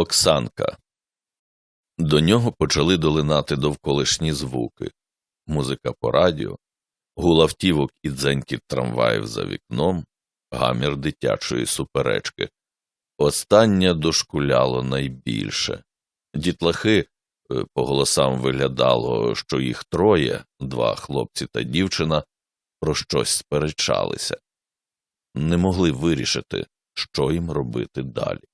Оксанка. До нього почали долинати довколишні звуки музика по радіо, гул автівок і дзенькіт трамваїв за вікном, гамір дитячої суперечки. Останнє дошкуляло найбільше. Дітлахи е, по голосам виглядало, що їх троє, два хлопці та дівчина, про щось сперечалися, не могли вирішити, що їм робити далі.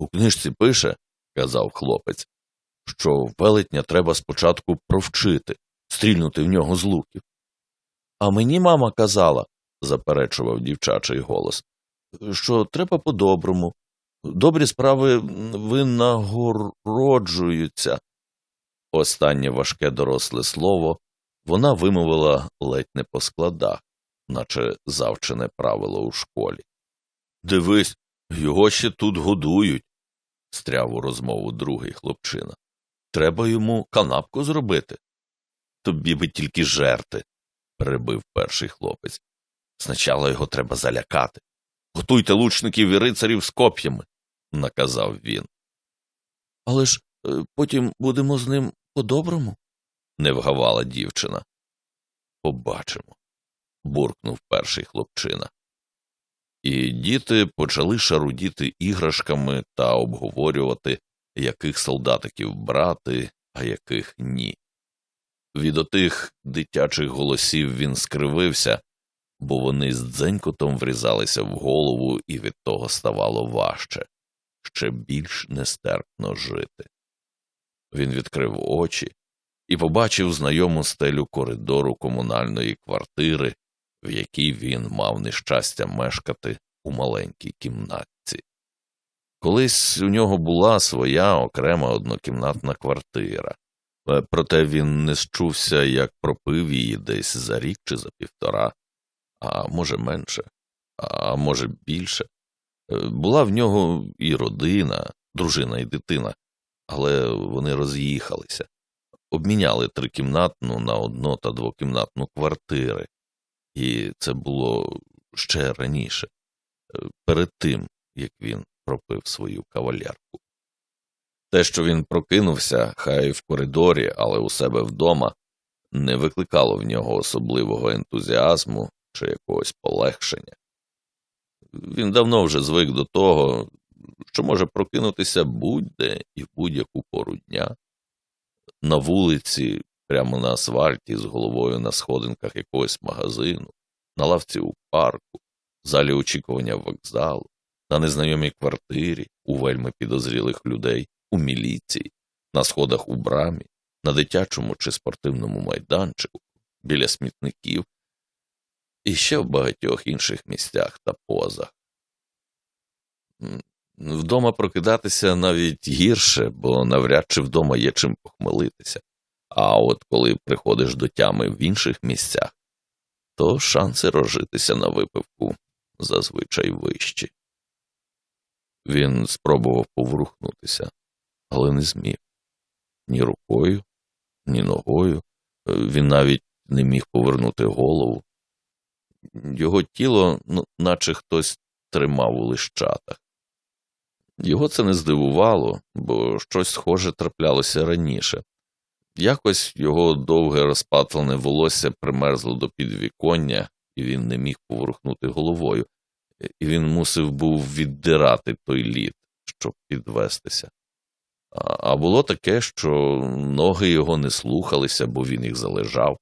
У книжці пише, казав хлопець, що велетня треба спочатку провчити, стрільнути в нього з луків. А мені мама казала, заперечував дівчачий голос, що треба по-доброму. Добрі справи винагороджуються. Останнє важке доросле слово вона вимовила ледь не по складах, наче завчене правило у школі. Дивись, його ще тут годують, стряв у розмову другий хлопчина. Треба йому канапку зробити. Тобі би тільки жерти, перебив перший хлопець. Спочатку його треба залякати. Готуйте лучників і рицарів з коп'ями, наказав він. Але ж е, потім будемо з ним по-доброму, не вгавала дівчина. Побачимо, буркнув перший хлопчина. І діти почали шарудіти іграшками та обговорювати, яких солдатиків брати, а яких ні. Від отих дитячих голосів він скривився, бо вони з дзенькотом врізалися в голову, і від того ставало важче, ще більш нестерпно жити. Він відкрив очі і побачив знайому стелю коридору комунальної квартири, в якій він мав нещастя мешкати у маленькій кімнатці. Колись у нього була своя окрема однокімнатна квартира, е, проте він не счувся, як пропив її десь за рік чи за півтора, а може менше, а може більше. Е, була в нього і родина, дружина і дитина, але вони роз'їхалися, обміняли трикімнатну на одно та двокімнатну квартири, і це було ще раніше, е, перед тим, як він пропив свою кавалерку. Те, що він прокинувся, хай в коридорі, але у себе вдома, не викликало в нього особливого ентузіазму чи якогось полегшення. Він давно вже звик до того, що може прокинутися будь-де і в будь-яку пору дня, на вулиці, прямо на асфальті, з головою на сходинках якогось магазину, на лавці у парку, в залі очікування вокзалу, на незнайомій квартирі, у вельми підозрілих людей, у міліції, на сходах у брамі, на дитячому чи спортивному майданчику, біля смітників і ще в багатьох інших місцях та позах. Вдома прокидатися навіть гірше, бо навряд чи вдома є чим похмелитися. А от коли приходиш до тями в інших місцях, то шанси розжитися на випивку зазвичай вищі. Він спробував поворухнутися, але не зміг ні рукою, ні ногою. Він навіть не міг повернути голову. Його тіло, ну, наче хтось тримав у лищатах. Його це не здивувало, бо щось схоже траплялося раніше. Якось його довге розпатлене волосся примерзло до підвіконня, і він не міг поворухнути головою, і він мусив був віддирати той лід, щоб підвестися. А було таке, що ноги його не слухалися, бо він їх залежав,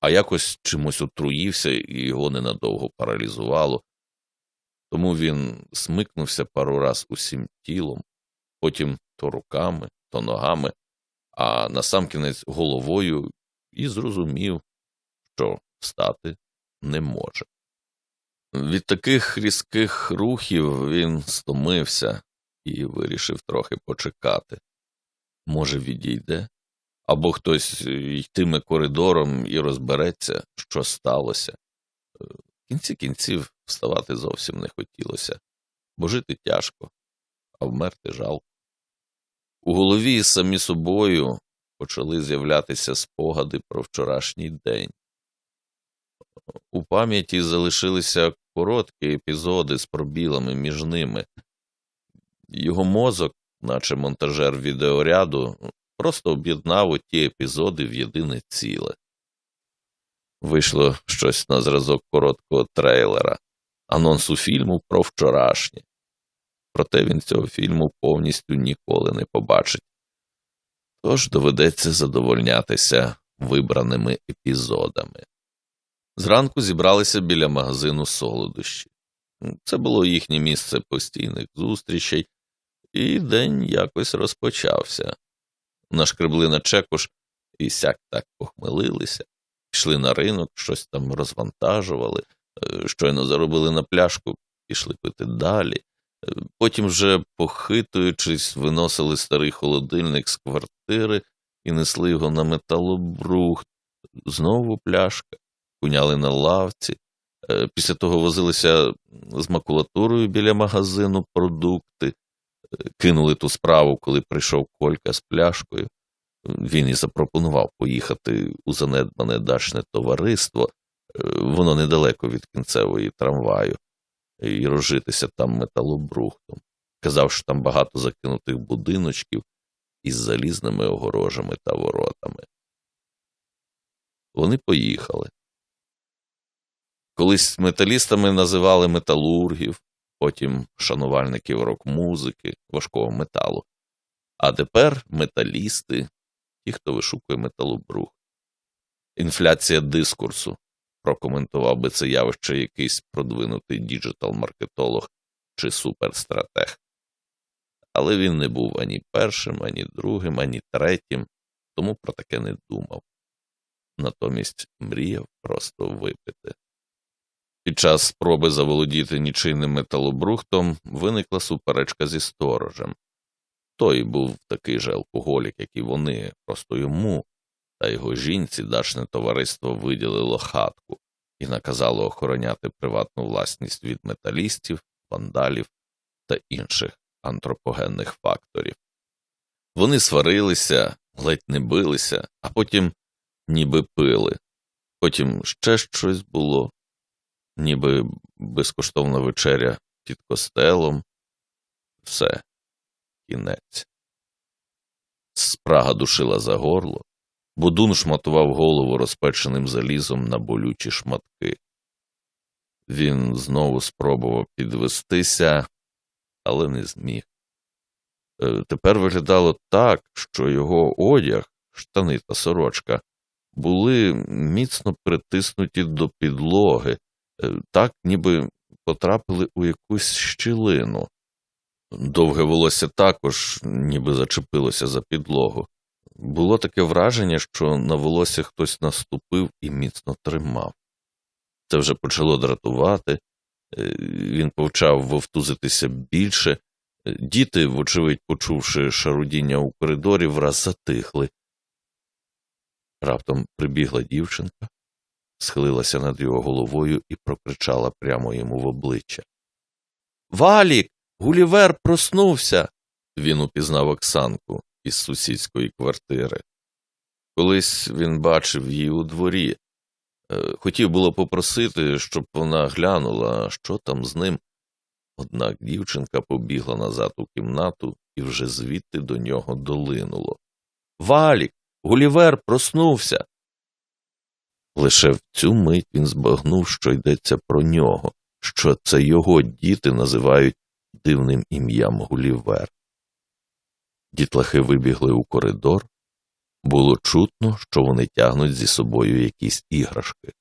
а якось чимось отруївся і його ненадовго паралізувало. Тому він смикнувся пару раз усім тілом, потім то руками, то ногами, а насамкінець головою і зрозумів, що встати не може. Від таких різких рухів він стомився і вирішив трохи почекати. Може, відійде, або хтось йтиме коридором і розбереться, що сталося. В кінці кінців вставати зовсім не хотілося, бо жити тяжко, а вмерти жалко. У голові самі собою почали з'являтися спогади про вчорашній день. У пам'яті залишилися короткі епізоди з пробілами між ними. Його мозок наче монтажер відеоряду, просто об'єднав оті епізоди в єдине ціле. Вийшло щось на зразок короткого трейлера, анонсу фільму про вчорашнє. Проте він цього фільму повністю ніколи не побачить. Тож доведеться задовольнятися вибраними епізодами. Зранку зібралися біля магазину солодощі. Це було їхнє місце постійних зустрічей, і день якось розпочався. Нашкребли на чекуш і сяк так похмелилися, пішли на ринок, щось там розвантажували, е, щойно заробили на пляшку, пішли пити далі. Потім вже, похитуючись, виносили старий холодильник з квартири і несли його на металобрухт. Знову пляшка, куняли на лавці. Е, Після того возилися з макулатурою біля магазину продукти, Е, кинули ту справу, коли прийшов Колька з пляшкою. Він і запропонував поїхати у занедбане дачне товариство, е, воно недалеко від кінцевої трамваю, і розжитися там металобрухтом. Казав, що там багато закинутих будиночків із залізними огорожами та воротами. Вони поїхали. Колись металістами називали металургів, потім шанувальників рок-музики, важкого металу. А тепер металісти, ті, хто вишукує металобрух. Інфляція дискурсу, прокоментував би це явище якийсь продвинутий діджитал-маркетолог чи суперстратег. Але він не був ані першим, ані другим, ані третім, тому про таке не думав. Натомість мріяв просто випити. Під час спроби заволодіти нічийним металобрухтом виникла суперечка зі сторожем. Той був такий же алкоголік, як і вони, просто йому та його жінці дачне товариство виділило хатку і наказало охороняти приватну власність від металістів, вандалів та інших антропогенних факторів. Вони сварилися, ледь не билися, а потім ніби пили. Потім ще щось було, ніби безкоштовна вечеря під костелом. Все, кінець. Спрага душила за горло, Будун шматував голову розпеченим залізом на болючі шматки. Він знову спробував підвестися, але не зміг. Е, Тепер виглядало так, що його одяг, штани та сорочка, були міцно притиснуті до підлоги, е, так, ніби потрапили у якусь щілину. Довге волосся також ніби зачепилося за підлогу. Було таке враження, що на волосся хтось наступив і міцно тримав. Це вже почало дратувати, е, він почав вовтузитися більше. Е, Діти, вочевидь, почувши шарудіння у коридорі, враз затихли. Раптом прибігла дівчинка, схилилася над його головою і прокричала прямо йому в обличчя. Валік, Гулівер проснувся. Він упізнав Оксанку із сусідської квартири. Колись він бачив її у дворі. Е, Хотів було попросити, щоб вона глянула, що там з ним. Однак дівчинка побігла назад у кімнату і вже звідти до нього долинуло. Валік, Гулівер проснувся. Лише в цю мить він збагнув, що йдеться про нього, що це його діти називають дивним ім'ям Гулівер. Дітлахи вибігли у коридор. Було чутно, що вони тягнуть зі собою якісь іграшки.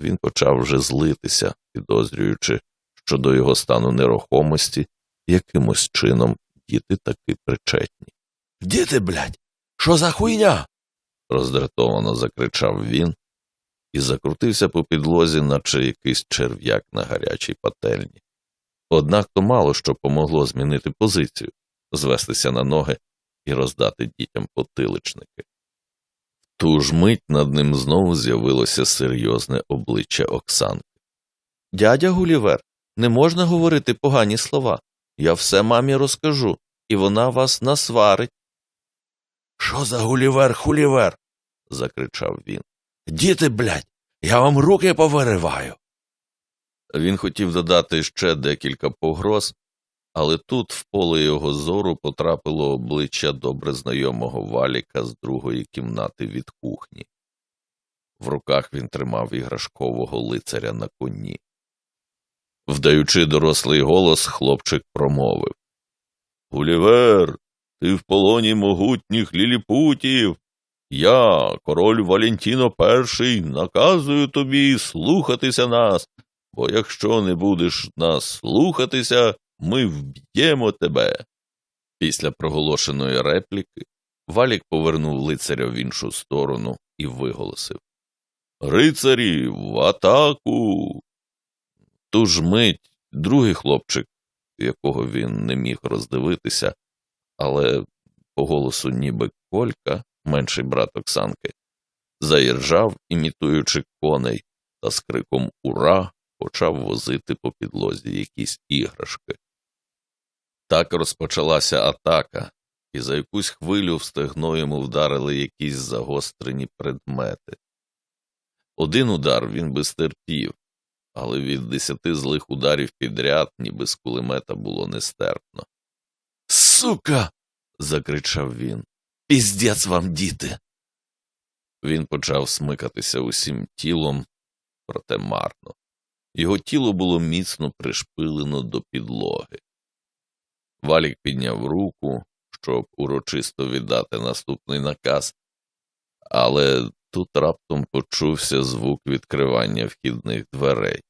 Він почав вже злитися, підозрюючи, що до його стану нерухомості якимось чином діти таки причетні. Діти, блядь, що за хуйня? роздратовано закричав він і закрутився по підлозі, наче якийсь черв'як на гарячій пательні. Однак то мало що помогло змінити позицію, звестися на ноги і роздати дітям потиличники. В ту ж мить над ним знову з'явилося серйозне обличчя Оксанки. Дядя Гулівер, не можна говорити погані слова. Я все мамі розкажу, і вона вас насварить. Що за Гулівер, хулівер? закричав він. Діти, блядь, я вам руки повириваю. Він хотів додати ще декілька погроз, Але тут в поле його зору потрапило обличчя добре знайомого валіка з другої кімнати від кухні. В руках він тримав іграшкового лицаря на коні. Вдаючи дорослий голос, хлопчик промовив Гулівер, ти в полоні могутніх ліліпутів. Я, король Валентіно І, наказую тобі слухатися нас, бо якщо не будеш нас слухатися, ми вб'ємо тебе. Після проголошеної репліки Валік повернув лицаря в іншу сторону і виголосив Рицарі, в атаку. Ту ж мить другий хлопчик, якого він не міг роздивитися, але по голосу ніби Колька, менший брат Оксанки, заіржав, імітуючи коней, та з криком Ура! почав возити по підлозі якісь іграшки. Так розпочалася атака, і за якусь хвилю в стегно йому вдарили якісь загострені предмети. Один удар він би стерпів, але від десяти злих ударів підряд, ніби з кулемета, було нестерпно. Сука. закричав він. Піздець вам, діти. Він почав смикатися усім тілом, проте марно. Його тіло було міцно пришпилено до підлоги. Валік підняв руку, щоб урочисто віддати наступний наказ, але тут раптом почувся звук відкривання вхідних дверей.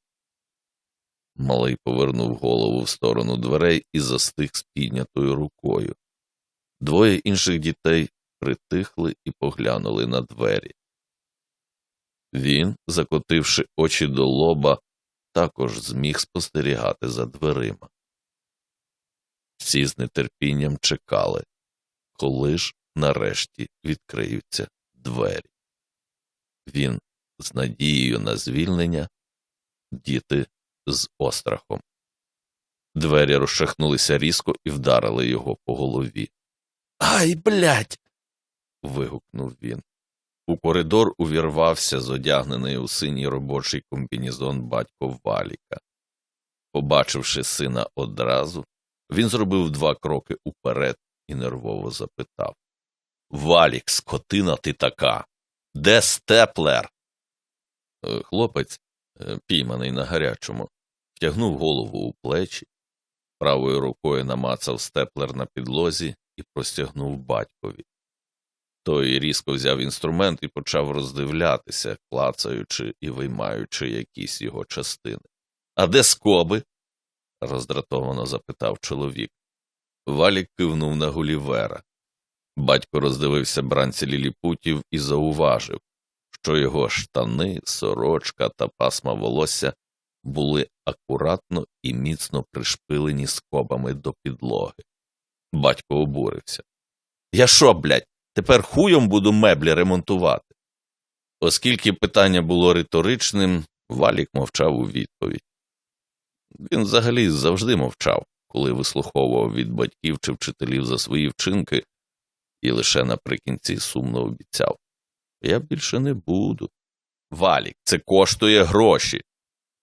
Малий повернув голову в сторону дверей і застиг з піднятою рукою. Двоє інших дітей притихли і поглянули на двері. Він, закотивши очі до лоба, також зміг спостерігати за дверима. Всі з нетерпінням чекали, коли ж нарешті відкриються двері. Він з надією на звільнення, діти з острахом. Двері розшахнулися різко і вдарили його по голові. Ай, блядь. вигукнув він. У коридор увірвався зодягнений у синій робочий комбінізон батько Валіка. Побачивши сина одразу, він зробив два кроки уперед і нервово запитав Валік, скотина ти така. Де степлер? Е, Хлопець, е, пійманий на гарячому, втягнув голову у плечі, правою рукою намацав степлер на підлозі і простягнув батькові. Той різко взяв інструмент і почав роздивлятися, клацаючи і виймаючи якісь його частини. А де скоби? Роздратовано запитав чоловік. Валік кивнув на Гулівера. Батько роздивився бранці ліліпутів і зауважив, що його штани, сорочка та пасма волосся були акуратно і міцно пришпилені скобами до підлоги. Батько обурився. Я що, блядь, тепер хуйом буду меблі ремонтувати? Оскільки питання було риторичним, Валік мовчав у відповідь. Він взагалі завжди мовчав, коли вислуховував від батьків чи вчителів за свої вчинки, і лише наприкінці сумно обіцяв Я більше не буду. Валік, це коштує гроші,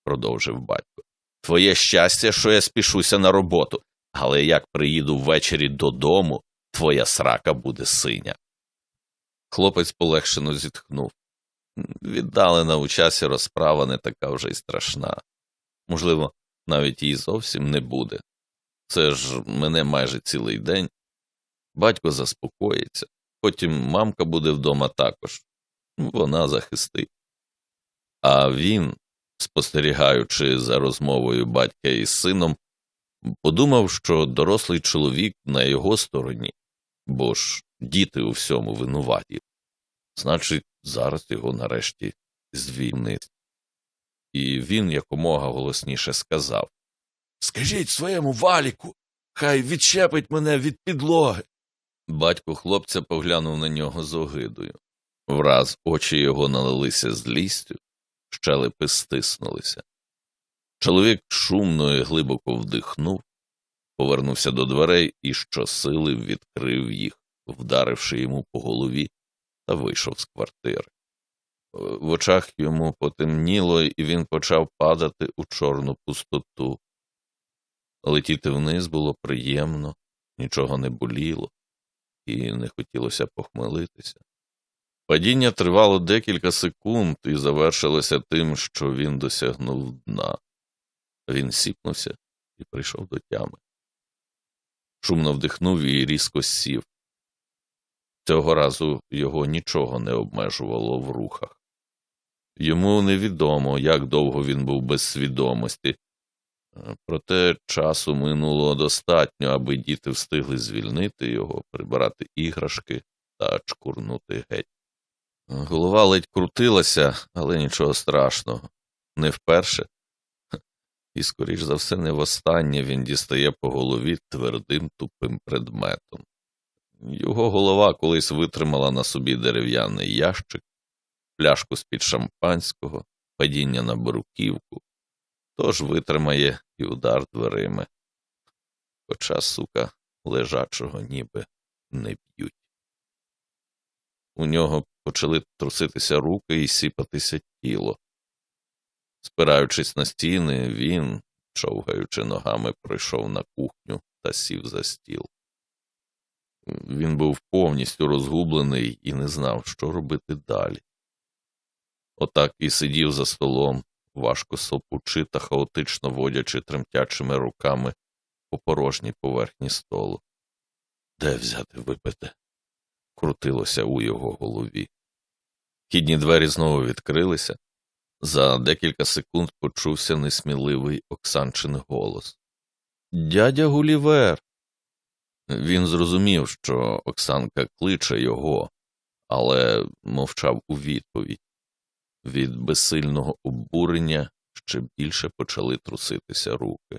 продовжив батько. Твоє щастя, що я спішуся на роботу, але як приїду ввечері додому, твоя срака буде синя. Хлопець полегшено зітхнув. Віддалена у часі розправа не така вже й страшна. Можливо, навіть її зовсім не буде. Це ж мене майже цілий день. Батько заспокоїться, потім мамка буде вдома також, вона захистить. А він, спостерігаючи за розмовою батька із сином, подумав, що дорослий чоловік на його стороні, бо ж діти у всьому винуваті. Значить, зараз його нарешті звільнить. І він якомога голосніше сказав Скажіть своєму валіку, хай відчепить мене від підлоги. Батько хлопця поглянув на нього з огидою. Враз очі його налилися злістю, щелепи стиснулися. Чоловік шумно і глибоко вдихнув, повернувся до дверей і щосили відкрив їх, вдаривши йому по голові, та вийшов з квартири. В очах йому потемніло, і він почав падати у чорну пустоту. Летіти вниз було приємно, нічого не боліло, і не хотілося похмелитися. Падіння тривало декілька секунд і завершилося тим, що він досягнув дна. Він сіпнувся і прийшов до тями. Шумно вдихнув і різко сів. Цього разу його нічого не обмежувало в рухах. Йому невідомо, як довго він був без свідомості, проте часу минуло достатньо, аби діти встигли звільнити його, прибирати іграшки та чкурнути геть. Голова ледь крутилася, але нічого страшного. Не вперше. І, скоріш за все, не востаннє він дістає по голові твердим тупим предметом. Його голова колись витримала на собі дерев'яний ящик, пляшку з-під шампанського, падіння на бруківку, тож витримає і удар дверима. Хоча, сука, лежачого ніби не б'ють. У нього почали труситися руки і сіпатися тіло. Спираючись на стіни, він, човгаючи ногами, прийшов на кухню та сів за стіл. Він був повністю розгублений і не знав, що робити далі. Отак і сидів за столом, важко сопучи та хаотично водячи тремтячими руками по порожній поверхні столу. Де взяти випити? крутилося у його голові. Хідні двері знову відкрилися. За декілька секунд почувся несміливий Оксанчин голос. Дядя Гулівер. Він зрозумів, що Оксанка кличе його, але мовчав у відповідь. Від безсильного обурення ще більше почали труситися руки.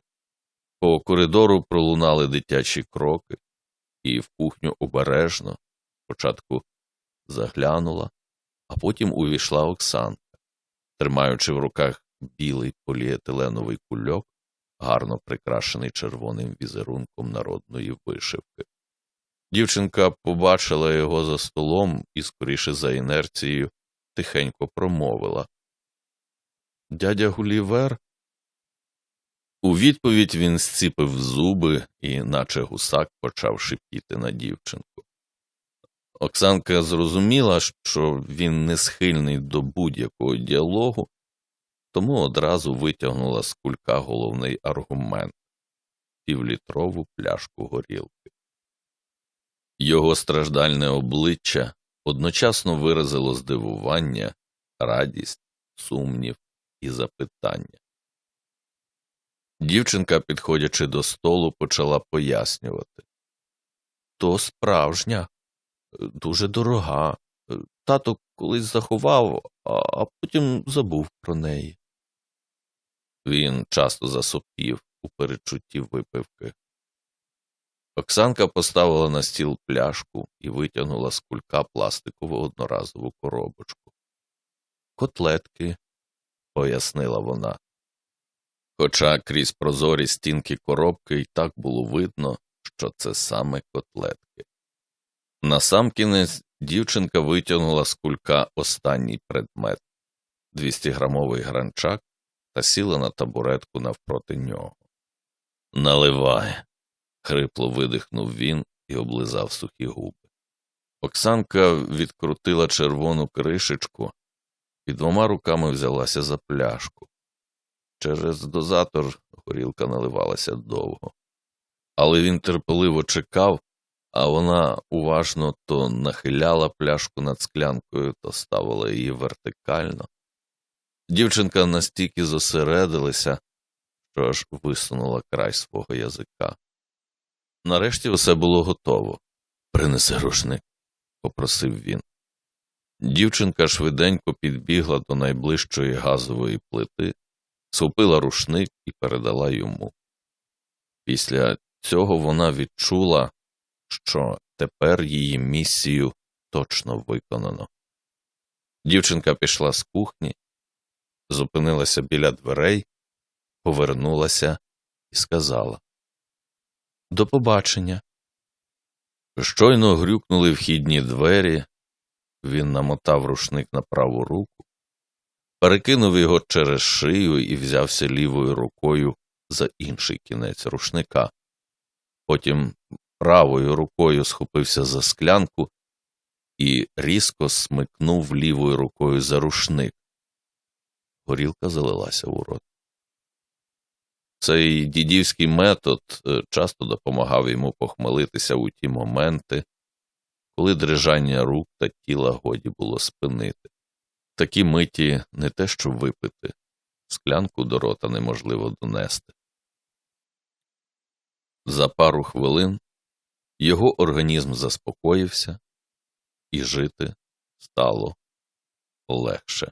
По коридору пролунали дитячі кроки, і в кухню обережно спочатку заглянула, а потім увійшла Оксанка, тримаючи в руках білий поліетиленовий кульок, гарно прикрашений червоним візерунком народної вишивки. Дівчинка побачила його за столом і, скоріше за інерцією, тихенько промовила. Дядя Гулівер. У відповідь він зціпив зуби і, наче гусак, почав шипіти на дівчинку. Оксанка зрозуміла, що він не схильний до будь-якого діалогу, тому одразу витягнула з кулька головний аргумент півлітрову пляшку горілки. Його страждальне обличчя одночасно виразило здивування, радість, сумнів і запитання. Дівчинка, підходячи до столу, почала пояснювати то справжня, дуже дорога. Тато колись заховав, а потім забув про неї. Він часто засопів у передчутті випивки. Оксанка поставила на стіл пляшку і витягнула з кулька пластикову одноразову коробочку. Котлетки, пояснила вона. Хоча крізь прозорі стінки коробки й так було видно, що це саме котлетки. Насамкінець дівчинка витягнула з кулька останній предмет 200-грамовий гранчак та сіла на табуретку навпроти нього. Наливай. Хрипло видихнув він і облизав сухі губи. Оксанка відкрутила червону кришечку і двома руками взялася за пляшку. Через дозатор горілка наливалася довго. Але він терпеливо чекав, а вона уважно то нахиляла пляшку над склянкою, то ставила її вертикально. Дівчинка настільки зосередилася, що аж висунула край свого язика. Нарешті все було готово. Принеси рушник, попросив він. Дівчинка швиденько підбігла до найближчої газової плити, схопила рушник і передала йому. Після цього вона відчула, що тепер її місію точно виконано. Дівчинка пішла з кухні, зупинилася біля дверей, повернулася і сказала До побачення. Щойно грюкнули вхідні двері, він намотав рушник на праву руку, перекинув його через шию і взявся лівою рукою за інший кінець рушника. Потім правою рукою схопився за склянку і різко смикнув лівою рукою за рушник. Горілка залилася у рот. Цей дідівський метод е, часто допомагав йому похмелитися у ті моменти, коли дрижання рук та тіла годі було спинити. Такі миті не те, що випити, склянку до рота неможливо донести. За пару хвилин його організм заспокоївся, і жити стало легше.